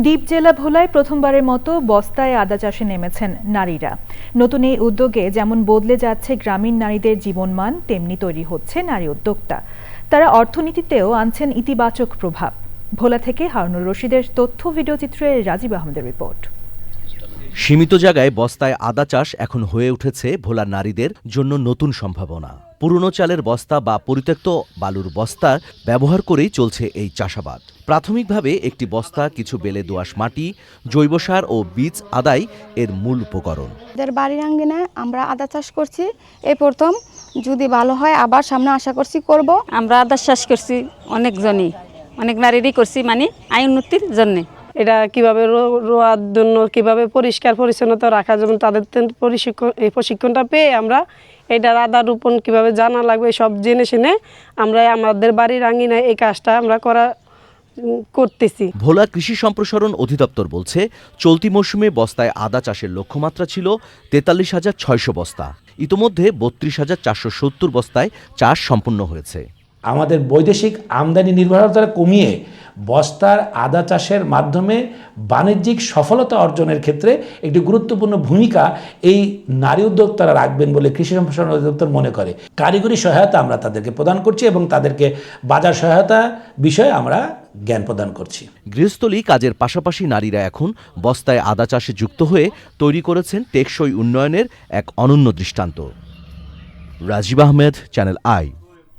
দ্বীপ জেলা ভোলায় প্রথমবারের মতো বস্তায় আদা চাষে নেমেছেন নারীরা। নতুন এই উদ্যোগে যেমন বদলে যাচ্ছে গ্রামীণ নারীদের জীবনমান, তেমনি তৈরি হচ্ছে নারী উদ্যোক্তা। তারা অর্থনীতিতেও আনছেন ইতিবাচক প্রভাব। ভোলা থেকে হারুনুর রশিদের তথ্য ভিডিওচিত্রে রাজীব আহমেদের রিপোর্ট। সীমিত জায়গায় বস্তায় আদা চাষ এখন হয়ে উঠেছে ভোলা নারীদের জন্য নতুন সম্ভাবনা। পুরনো চালের বস্তা বা পরিত্যক্ত বালুর বস্তা ব্যবহার করেই চলছে এই চাষাবাদ। প্রাথমিকভাবে একটি বস্তা কিছু বেলে দোআঁশ মাটি জৈব সার ও বীজ আদায় এর মূল উপকরণ। আমাদের বাড়ির আঙ্গিনায় আমরা আদা চাষ করছি। এই প্রথম যদি ভালো হয় আবার সামনে আশা করছি করব। আমরা আদা চাষ করছি অনেকজনই। অনেক নারীরই করছি মানে আয় উন্নতির জন্যে। এটা কীভাবে রোয়ার জন্য, কীভাবে পরিষ্কার পরিচ্ছন্নতা রাখা যেমন তাদের প্রশিক্ষণ, এই প্রশিক্ষণটা পেয়ে আমরা এটা আদা রোপণ কীভাবে জানা লাগবে সব জেনে শুনে আমরা আমাদের বাড়ির আঙিনায় এই কাজটা আমরা করা করতেছি। ভোলা কৃষি সম্প্রসারণ অধিদপ্তর বলছে, চলতি মৌসুমে বস্তায় আদা চাষের লক্ষ্যমাত্রা ছিল তেতাল্লিশ হাজার ছয়শো বস্তা। ইতোমধ্যে বত্রিশ হাজার চারশো সত্তর বস্তায় চাষ সম্পন্ন হয়েছে। আমাদের বৈদেশিক আমদানি নির্ভরতা কমিয়ে বস্তার আদা চাষের মাধ্যমে বাণিজ্যিক সফলতা অর্জনের ক্ষেত্রে একটি গুরুত্বপূর্ণ ভূমিকা এই নারী উদ্যোক্তারা রাখবেন বলে কৃষি সম্প্রসারণ অধিদপ্তর মনে করে। কারিগরি সহায়তা আমরা তাদেরকে প্রদান করছি এবং তাদেরকে বাজার সহায়তা বিষয়ে আমরা জ্ঞান প্রদান করছি। গৃহস্থলী কাজের পাশাপাশি নারীরা এখন বস্তায় আদা চাষে যুক্ত হয়ে তৈরি করেছেন টেকসই উন্নয়নের এক অনন্য দৃষ্টান্ত। Rajib Ahmed, Channel I.